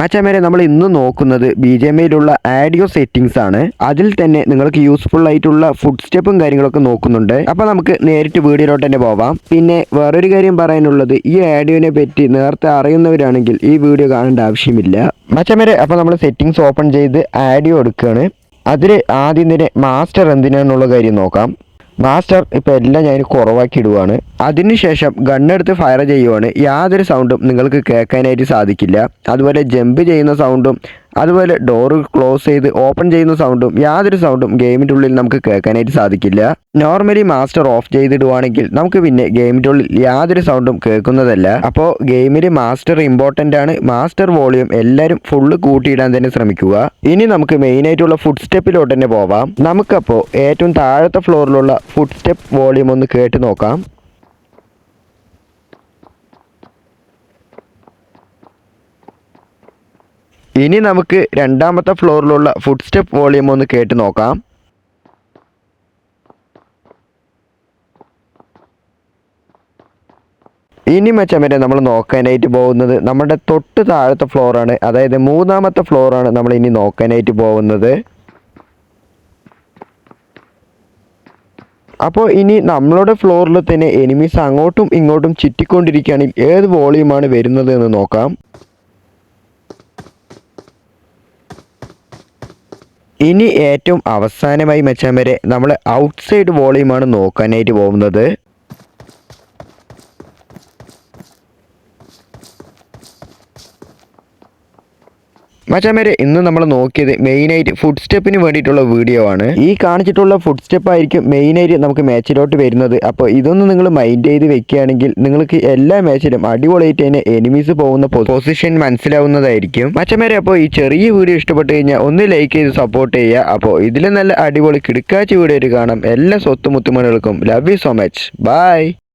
മച്ചാമേരെ നമ്മൾ ഇന്ന് നോക്കുന്നത് ബി ജെ എമ്മയിലുള്ള ആഡിയോ സെറ്റിംഗ്സ് ആണ്. അതിൽ തന്നെ നിങ്ങൾക്ക് യൂസ്ഫുൾ ആയിട്ടുള്ള ഫുഡ് സ്റ്റെപ്പും കാര്യങ്ങളൊക്കെ നോക്കുന്നുണ്ട്. അപ്പോൾ നമുക്ക് നേരിട്ട് വീഡിയോയിലോട്ട് തന്നെ പോവാം. പിന്നെ വേറൊരു കാര്യം പറയാനുള്ളത് ഈ ആഡിയോനെ പറ്റി നേരത്തെ അറിയുന്നവരാണെങ്കിൽ ഈ വീഡിയോ കാണേണ്ട ആവശ്യമില്ല. മച്ചമേരെ അപ്പോൾ നമ്മൾ സെറ്റിംഗ്സ് ഓപ്പൺ ചെയ്ത് ആഡിയോ എടുക്കുകയാണ്. അതിൽ ആദ്യം തന്നെ മാസ്റ്റർ എന്തിനാണെന്നുള്ള കാര്യം നോക്കാം. മാസ്റ്റർ ഇപ്പോൾ എല്ലാം ഞാൻ കുറവാക്കി ഇടുവാണ്. അതിനുശേഷം ഗണ്ണെടുത്ത് ഫയർ ചെയ്യുവാണ്. യാതൊരു സൗണ്ടും നിങ്ങൾക്ക് കേൾക്കാനായിട്ട് സാധിക്കില്ല. അതുപോലെ ജമ്പ് ചെയ്യുന്ന സൗണ്ടും അതുപോലെ ഡോറ് ക്ലോസ് ചെയ്ത് ഓപ്പൺ ചെയ്യുന്ന സൗണ്ടും യാതൊരു സൗണ്ടും ഗെയിമിന്റെ ഉള്ളിൽ നമുക്ക് കേൾക്കാനായിട്ട് സാധിക്കില്ല. നോർമലി മാസ്റ്റർ ഓഫ് ചെയ്തിടുവാണെങ്കിൽ നമുക്ക് പിന്നെ ഗെയിമിന്റെ ഉള്ളിൽ യാതൊരു സൗണ്ടും കേൾക്കുന്നതല്ല. അപ്പോൾ ഗെയിമിൽ മാസ്റ്റർ ഇമ്പോർട്ടന്റ് ആണ്. മാസ്റ്റർ വോളിയം എല്ലാവരും ഫുള്ള് കൂട്ടിയിടാൻ തന്നെ ശ്രമിക്കുക. ഇനി നമുക്ക് മെയിൻ ആയിട്ടുള്ള ഫുഡ് സ്റ്റെപ്പിലോട്ട് തന്നെ പോവാം. നമുക്കപ്പോൾ ഏറ്റവും താഴത്തെ ഫ്ലോറിലുള്ള ഫുഡ് സ്റ്റെപ്പ് വോളിയം ഒന്ന് കേട്ട് നോക്കാം. ഇനി നമുക്ക് രണ്ടാമത്തെ ഫ്ലോറിലുള്ള ഫുഡ് സ്റ്റെപ്പ് വോളിയം ഒന്ന് കേട്ട് നോക്കാം. ഇനി മെച്ചമരെ നമ്മൾ നോക്കാനായിട്ട് പോകുന്നത് നമ്മുടെ തൊട്ട് താഴത്തെ ഫ്ലോറാണ് അതായത് മൂന്നാമത്തെ ഫ്ലോറാണ് നമ്മൾ ഇനി നോക്കാനായിട്ട് പോകുന്നത്. അപ്പോൾ ഇനി നമ്മളുടെ ഫ്ലോറിൽ തന്നെ എനിമീസ് അങ്ങോട്ടും ഇങ്ങോട്ടും ചുറ്റിക്കൊണ്ടിരിക്കുകയാണെങ്കിൽ ഏത് വോളിയമാണ് വരുന്നത് എന്ന് നോക്കാം. ഇനി ഏറ്റവും അവസാനമായി മെച്ചാൻ വരെ നമ്മൾ ഔട്ട്സൈഡ് വോളിയുമാണ് നോക്കാനായിട്ട് പോകുന്നത്. മച്ചാമേരെ ഇന്ന് നമ്മൾ നോക്കിയത് മെയിനായിട്ട് ഫുഡ് സ്റ്റെപ്പിന് വേണ്ടിയിട്ടുള്ള വീഡിയോ ആണ്. ഈ കാണിച്ചിട്ടുള്ള ഫുഡ് സ്റ്റെപ്പ് ആയിരിക്കും മെയിനായിട്ട് നമുക്ക് മാച്ചിലോട്ട് വരുന്നത്. അപ്പോൾ ഇതൊന്ന് നിങ്ങൾ മൈൻഡ് ചെയ്ത് വെക്കുകയാണെങ്കിൽ നിങ്ങൾക്ക് എല്ലാ മാച്ചിലും അടിപൊളിയായിട്ട് തന്നെ എനിമീസ് പോകുന്ന പൊസിഷൻ മനസ്സിലാവുന്നതായിരിക്കും. മച്ചമേരെ അപ്പോൾ ഈ ചെറിയ വീഡിയോ ഇഷ്ടപ്പെട്ട് കഴിഞ്ഞാൽ ഒന്ന് ലൈക്ക് ചെയ്ത് സപ്പോർട്ട് ചെയ്യുക. അപ്പോൾ ഇതിൽ നല്ല അടിപൊളി കിടക്കാച്ച വീഡിയോ കാണാം. എല്ലാ സ്വത്തുമുത്തുമണികൾക്കും love you so much bye